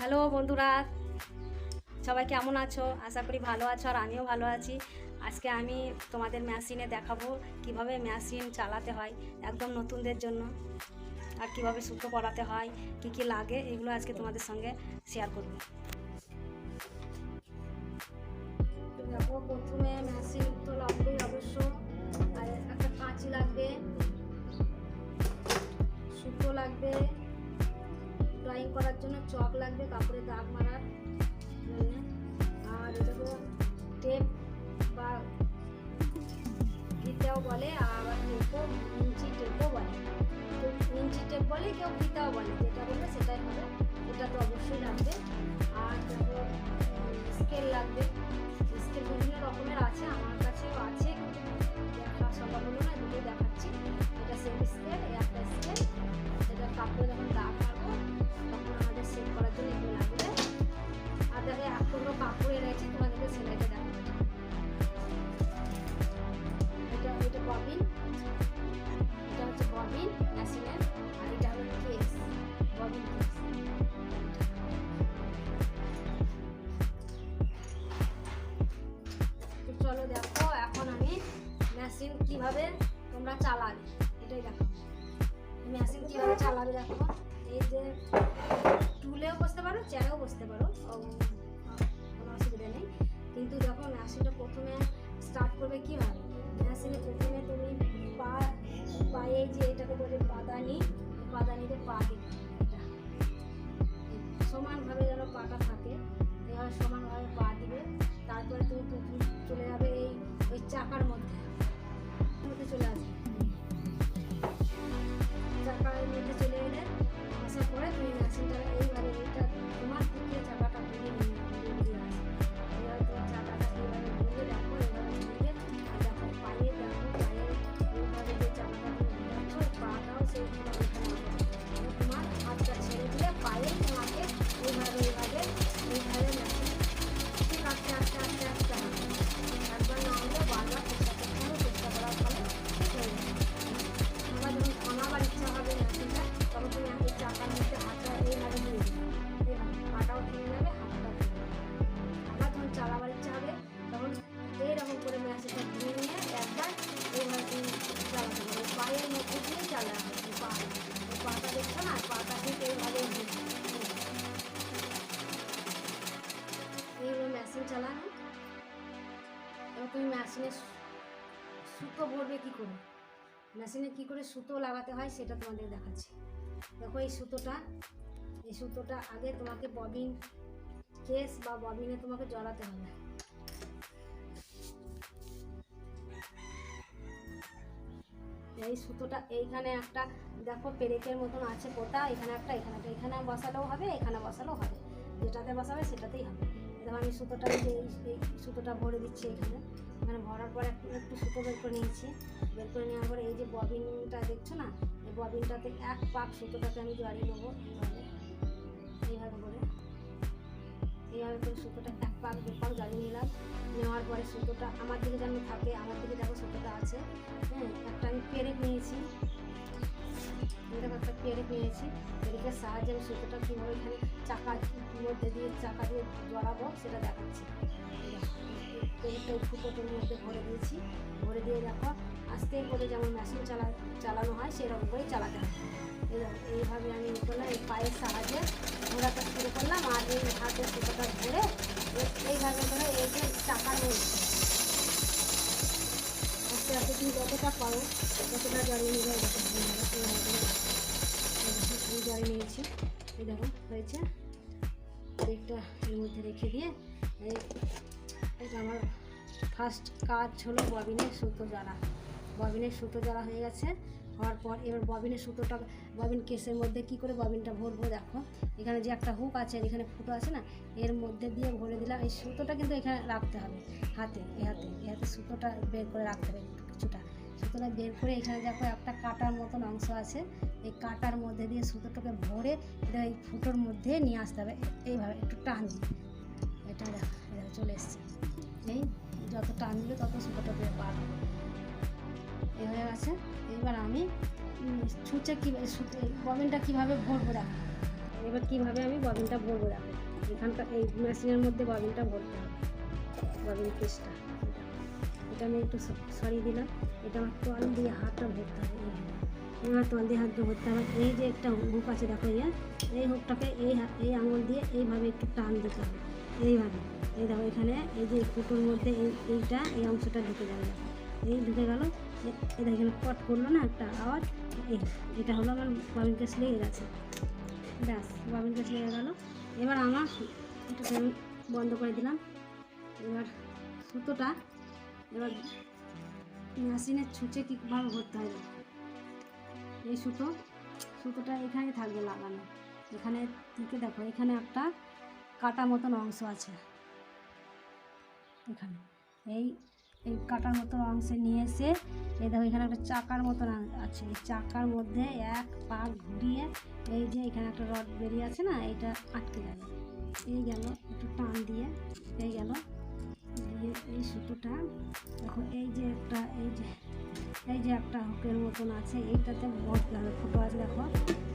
Hello বন্ধুরা, সবাই কেমন আছো? আশা করি ভালো আছো আর আমিও ভালো আছি। আজকে আমি তোমাদের মেশিনে দেখাবো কীভাবে মেশিন চালাতে হয় একদম নতুনদের জন্য আর কীভাবে সুতো পড়াতে হয়, কি কি লাগে, এগুলো আজকে তোমাদের সঙ্গে শেয়ার করব। দেখো, প্রথমে মেশিন তো লাগবেই অবশ্য আর একটা কাঁচি লাগবে সুতো লাগবে। ড্রয়িং করার জন্য চক লাগবে, কাপড়ে দাগ মারার জন্য। আর এটাকে টেপ বা ফিতাও বলে আবার টেপও ইঞ্চি টেপও বলে। কেউ ইঞ্চি টেপ বলে কেউ ফিতাও বলে, যেটা বলবে সেটাই হবে। এটা তো অবশ্যই লাগবে। আর দেখো, স্কেল লাগবে। স্কেল বিভিন্ন রকমের আছে, আমার কাছেও আছে দেখা সম্ভব হলো না, দুটো দেখাচ্ছি। এটা সেম স্কেল মেশিন কীভাবে তোমরা চালাবে? এটাই দেখো। মেশিন কীভাবে চালাবে দেখো। এই যে টুলেও বসতে পারো, চেয়ারেও বসতে পারো। কোনো অসুবিধা নেই। কিন্তু দেখো, মেশিনটা প্রথমে স্টার্ট করবে কীভাবে? মেশিনে প্রথমে তুমি পা, পায়ে যে এটাকে বলে পাদানি বাদানিতে পা দিবে। এটা। সমানভাবে যেন পাটা থাকে এভাবে সমানভাবে পা দিবে। তারপরে তুমি চলে যাবে এই, ওই চাকার মধ্যে। চলে আসবে মেশিনে সুতো ভরবে কী করে? মেশিনে কী করে সুতো লাগাতে হয় সেটা তোমাদের দেখাচ্ছি। দেখো এই সুতোটা এই সুতোটা আগে তোমাকে ববিন কেস বা ববিনে তোমাকে জড়াতে হবে। এই সুতোটা এইখানে একটা, দেখো পেরেকের মতন আছে পোতা এখানে একটা এখানে একটা, এখানে বসালেও হবে, এখানে বসালেও হবে। যেটাতে বসাবে সেটাতেই হবে। দেখো আমি সুতোটা এই সুতোটা ভরে দিচ্ছি এখানে। এখানে ভরার পর একটু একটু সুতো বের করে নিয়েছি। বের করে নেওয়ার পরে এই যে ববিনটা দেখছ না? এই ববিনটাতে এক পাক সুতোটাকে আমি জড়িয়ে নেব এইভাবে। এইভাবে করে। এইভাবে করে সুতোটা এক পাক দু পাক জড়িয়ে নিলাম। নেওয়ার পরে সুতোটা আমার দিকে যেন থাকে, আমার দিকে দেখো সুতোটা আছে। হ্যাঁ একটা আমি পেরেক নিয়েছি। একটা পেরেক নিয়েছি। পেরেকের সাহায্যে আমি সুতোটা কীভাবে এখানে চাকা মধ্যে দিয়ে চাকা দিয়ে জড়াবো সেটা দেখাচ্ছি। পেরেকটা ফুটোটার মধ্যে ভরে দিয়েছি। ভরে দিয়ে দেখো আস্তে করে যেমন মেশিন চালা চালানো হয়, সেরকম করেই চালাতে হবে এই এইভাবে আমি করলাম, এই পায়ের সাহায্যে ঘোরাটা শুরু করলাম, আর এই হাতের সুতোটা ধরে এইভাবে করে এই যে চাকার মধ্যে আস্তে আস্তে তুমি যতটা পারো, ততটা জড়িয়ে নিয়ে করে। জড়িয়ে নিয়েছি। এই দেখো, হয়েছে। একটা এর মধ্যে রেখে দিয়ে এটা আমার ফার্স্ট কাজ হলো ববিনের সুতো জ্বালা ববিনের সুতো জ্বালা হয়ে গেছে। হওয়ার পর এবার ববিনের সুতোটা, ববিন কেসের মধ্যে কি করে ববিনটা ভরবো দেখো। এখানে যে একটা হুক আছে, এখানে ফুটো আছে না, এর মধ্যে দিয়ে ভরে দিলাম। এই সুতোটা কিন্তু এখানে রাখতে হবে, হাতে, এ হাতে এ হাতে সুতোটা বের করে রাখতে হবে কিছুটা। সুতোটা বের করে এখানে দেখো একটা কাটার মতন অংশ আছে। এই কাটার মধ্যে দিয়ে সুতোটাকে ভরে এই ফুটোর মধ্যে নিয়ে আসতে হবে। এইভাবে একটু টান এটা দেখো চলে এসছে। এই যত টান দিলে তত সুতোটা বের বার হবে এ হয়ে গেছে। এবার আমি ছুঁচে কীভাবে সুতো ববিনটা কীভাবে ভরবো দেখো। এবার কীভাবে আমি ববিনটা ভরবো দেখো। এখানকার এই মেশিনের মধ্যে ববিনটা ভরতে হবে। ববিন কেসটা এটা। আমি একটু সরিয়ে দিলাম। এটা আমার তোয়াল দিয়ে হাতটা ভরতে হবে। এবার তোয়াল দিয়ে হাত দিয়ে ভরতে হবে। এই যে একটা হুক আছে দেখো, ইয়া। এই হুকটাকে এই এই আঙুল দিয়ে এইভাবে একটু টান দিতে হবে। এইভাবে। এই দেখো এখানে, এই যে ফুটোর মধ্যে এই, এইটা, এই অংশটা ঢুকে যাবে এই ঢুকে গেল, এ- এই দেখো এখানে কট করল না একটা আওয়াজ? এটা হলো আমার বাবিন কেস লেগে গেছে। ব্যাস, বাবিন কেস লেগে গেলো। এবার আমার এটাকে আমি বন্ধ করে দিলাম। এবার সুতোটা, এবার মেশিনের ছুঁচে কীভাবে ভরতে হবে। এই সুতো, সুতোটা এখানেই থাকবে লাগানো। এখানে থেকে দেখো, এখানে একটা কাটা মতন অংশ আছে। এখানে। এই এই কাটার মতন অংশে নিয়ে এসে এই দেখো এখানে একটা চাকার মতন আছে। এই চাকার মধ্যে এক পা ঘুরিয়ে এই যে এখানে একটা রড বেরিয়ে আছে না, এইটা আটকে যাবে এই গেল, একটু টান দিয়ে এই গেল। দিয়ে এই সুতোটা, দেখো এই যে একটা, এই যে এই যে একটা হুকের মতন আছে, এইটাতে ভরতে হবে। ফুটো আছে দেখো।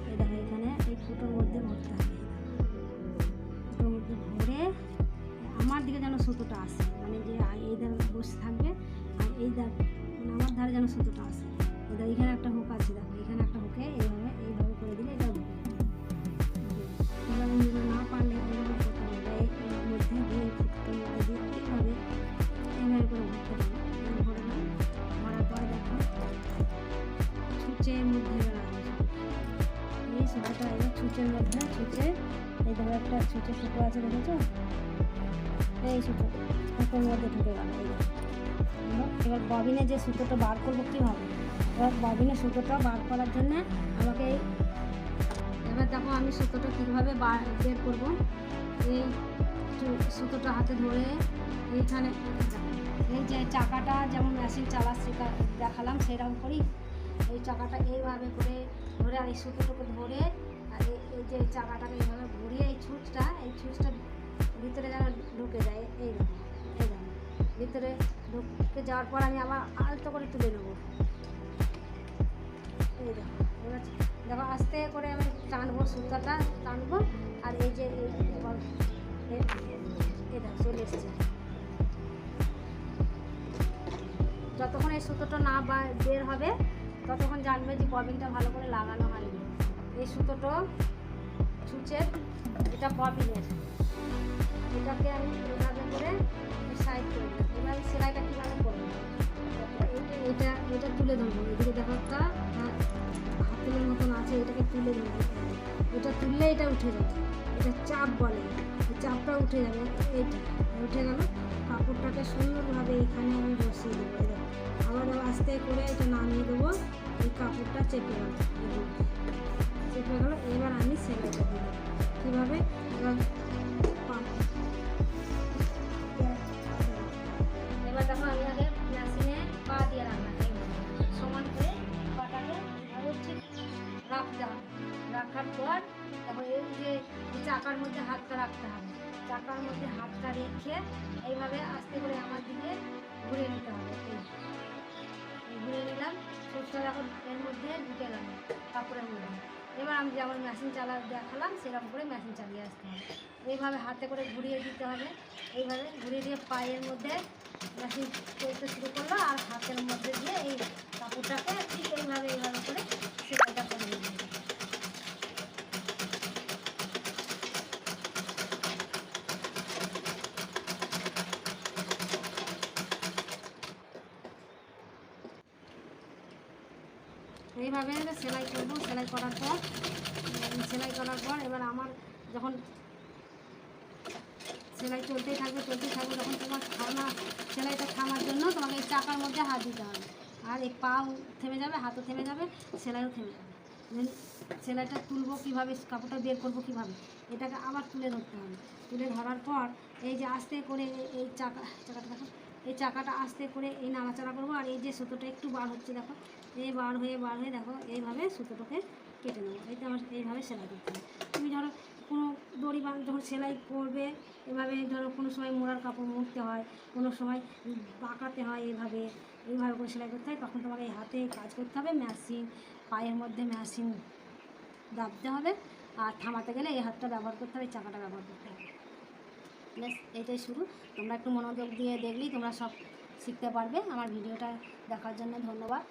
এই দেখো এখানে, এই ফুটোর মধ্যে ভরতে হবে। আমার দিকে যেন সুতোটা আসে। মানে যে এই ধারে বসে থাকবে, আর এই ধার মানে আমার ধারে যেন সুতোটা আসে। এই এখানে একটা হুক আছে, দেখো, এখানে একটা হুকে এইভাবে এইভাবে করে দিলে এটা এবার না পারলে মধ্যে দিয়ে এইভাবে ছুঁচের মধ্যে এই সুতোটা এবার ছুঁচের মধ্যে ছুঁচে, এই দেখো একটা ছুঁচে সুতো আছে, দেখেছ? এই সুতো, সুতোর মধ্যে ঢুকে গেল এবার- ববিনে যে সুতোটা বার করব কীভাবে এবার ববিনে সুতোটা বার করার জন্য আমাকে এই, এবার দেখো আমি সুতোটা কীভাবে বার, বের করব। এই সুতোটা হাতে ধরে এইখানে, এই যে চাকাটা, যেমন মেশিন চালা শেখা দেখালাম, সেরকম করি। এই চাকাটা এইভাবে করে ধরে, আর এই সুতোটাকে ধরে, আর এই- এই যে চাকাটাকে এইভাবে ঘুরিয়ে এই ছুঁচটা এই ছুঁচটা ভিতরে যেন ঢুকে যায়, এই ভিতরে ঢুকে যাওয়ার পর আমি আবার আলতো করে তুলে নেব। এই দেখো দেখো, আস্তে করে আমি টানবো সুতাটা, টানবো, আর এই যে চলে এসছে। যতক্ষণ এই সুতোটা না বা- বের হবে, ততক্ষণ জানবে যে ববিনটা ভালো করে লাগানো হয়নি। এই সুতোটা ছুঁচের এটা ববিনের। এটাকে আমি এভাবে করে সাইড করে দিই এবার সেলাইটা কীভাবে করব? এটা এটা তুলে ধরবো। এদিকে দেখো একটা হাতের মতন আছে, এটাকে তুলে ধরবো। এটা তুললে এটা উঠে যাবে। এটা চাপ বলে। চাপটা উঠে যাবে এইটা। উঠে গেল। কাপড়টাকে সুন্দরভাবে এখানে আমি বসিয়ে দেবো। আবার আস্তে করে এটা নামিয়ে দেবো। এই কাপড়টা চেপে গেল। চেপে গেল। এবার আমি সেলাইটা দিব। এইভাবে আস্তে করে আমার দিকে ঘুরে নিতে হবে ঘুরে নিলাম সুচটা এখন এর মধ্যে ঢুকে গেলাম কাপড়ের মধ্যে। এবার আমি যেমন মেশিন চালা, দেখালাম, সেরকম করে মেশিন চালিয়ে আসতে হবে। এইভাবে হাতে করে ঘুরিয়ে দিতে হবে। এইভাবে ঘুরিয়ে দিয়ে পায়ের মধ্যে মেশিন চলতে শুরু করল আর হাতের মধ্যে দিয়ে এইভাবে সেলাই করব, সেলাই করার পর সেলাই করার পর এবার আমার যখন সেলাই চলতেই থাকবে চলতেই থাকবে, তখন তোমার থামা সেলাইটা থামার জন্য তোমাকে এই চাকার মধ্যে হাত দিতে হবে। আর এই পাও থেমে যাবে, হাতও থেমে যাবে, সেলাইও থেমে যাবে। সেলাইটা তুলবো কীভাবে, কাপড়টা বের করব কীভাবে, এটাকে আবার তুলে ধরতে হবে। তুলে ধরার পর এই যে আস্তে করে এই- চাকা, চাকাটা এই চাকাটা আস্তে করে এই নাড়াচাড়া করব আর এই যে সুতোটা একটু বার হচ্ছে দেখো। এই বার হয়ে বার হয়ে দেখো, এইভাবে সুতোটাকে কেটে নেব। এই এইটা আমার এইভাবে সেলাই করতে হবে। তুমি ধরো কোনো দড়ি বান যখন সেলাই করবে, এভাবে ধরো কোনো সময় মোড়ার কাপড় মুড়তে হয়, কোনো সময় বাঁকাতে হয় এইভাবে এইভাবে করে সেলাই করতে হয়, তখন তোমাকে এই হাতে কাজ করতে হবে। মেশিন পায়ের মধ্যে মেশিন দাবতে হবে আর থামাতে গেলে এই হাতটা ব্যবহার করতে হবে চাকাটা ব্যবহার করতে হবে। ব্যাস এটাই শুরু। তোমরা একটু মনোযোগ দিয়ে দেখলেই তোমরা সব শিখতে পারবে। আমার ভিডিওটা দেখার জন্য ধন্যবাদ।